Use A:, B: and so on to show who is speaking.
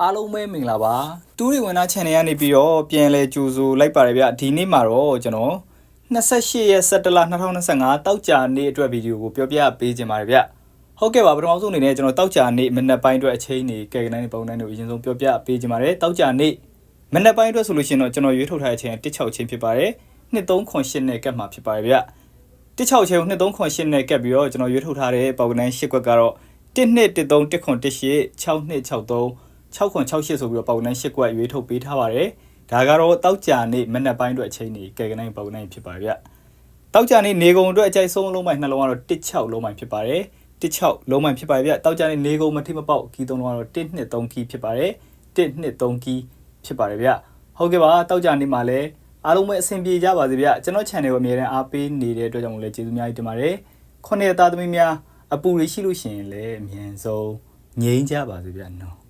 A: အားလုံးပဲမင်္ဂလာပါတူးရီဝင်သား channel ကနေပြီးတော့ပြန်လဲကြိုဆိုလိုက်ပါတယ်ဗျဒီနေ့မှာတော့ကျွန်တော်28ရက်17လ2025တောက်ကြနေ့အတွက်ဗီဒီယိုကိုပြောပြပေးခြင်းပါတယ်ဗျဟုတ်ကဲ့ပါပထမဆုံးအနေနဲ့ကျွန်တော်တောက်ကြနေ့မနက်ပိုင်းအတွက်အချိန်နေကဲကနိုင်းပုံတိုင်းတို့အရင်ဆုံးပြောပြပေးခြင်းပါတယ်တောက်ကြနေ့မနက်ပိုင်းအတွက်ဆိုလို့ရှိရင်တော့ကျွန်တော်ရွေးထုတ်ထားတဲ့အချိန်16ချိန်ဖြစ်ပါတယ်2308နဲ့ကတ်မှာဖြစ်ပါတယ်ဗျ16ချိန်ကို2308နဲ့ကတ်ပြီးတော့ကျွန်တော်ရွေးထုတ်ထားတဲ့ပုံတိုင်း8ခွက်ကတော့1213 1218 6263 6968ဆိုပြီးတော့ပေါက်နန်း၈ကွက်ရွေးထုတ်ပေးထားပါတယ်။ဒါကတော့တောက်ကြနေ့မနက်ပိုင်းအတွက်အချိန်နေကဲကနိုင်ပေါက်နိုင်ဖြစ်ပါဗျ။တောက်ကြနေ့နေကုံအတွက်အကြိုက်ဆုံးလုံးပိုင်းနှလုံးကတော့16လုံးပိုင်းဖြစ်ပါတယ်။16လုံးပိုင်းဖြစ်ပါဗျ။တောက်ကြနေ့နေကုံမထိမပေါက်ကီသုံးလုံးကတော့123ကီဖြစ်ပါတယ်။123ကီဖြစ်ပါတယ်ဗျ။ဟုတ်ကဲ့ပါတောက်ကြနေ့မှာလည်းအားလုံးပဲအဆင်ပြေကြပါစေဗျ။ကျွန်တော် channel ကိုအမြဲတမ်းအားပေးနေတဲ့အတွက်ကြောင့်လည်းကျေးဇူးများကြီးတင်ပါတယ်။ခုနှစ်သားသမီးများအပူရရှိလို့ရှိရင်လည်းအမြန်ဆုံးငြိမ်းကြပါစေဗျနော်